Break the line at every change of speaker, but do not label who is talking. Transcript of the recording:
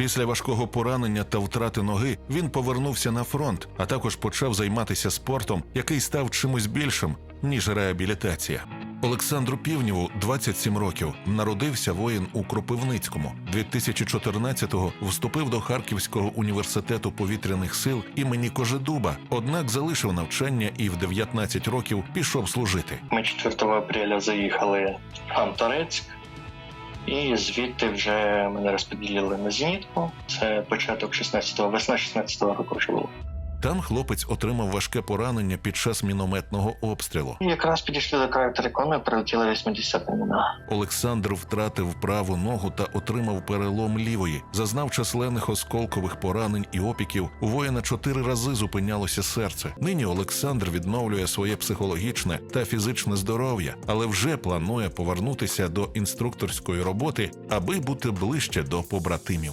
Після важкого поранення та втрати ноги він повернувся на фронт, а також почав займатися спортом, який став чимось більшим ніж реабілітація. Олександру Півнєву 27 років. Народився воїн у Кропивницькому. 2014-го вступив до Харківського університету повітряних сил імені Кожедуба, однак залишив навчання і в 19 років пішов служити.
Ми 4 апреля заїхали в Ханторецьк, і звідти вже мене розподілили на зенітку. Це початок 16-го, весна 16-го року вже було.
Там хлопець отримав важке поранення під час мінометного обстрілу.
Якраз підійшли до краю терикону, прилетіла 80 міна.
Олександр втратив праву ногу та отримав перелом лівої, зазнав численних осколкових поранень і опіків. У воїна чотири рази зупинялося серце. Нині Олександр відновлює своє психологічне та фізичне здоров'я, але вже планує повернутися до інструкторської роботи, аби бути ближче до побратимів.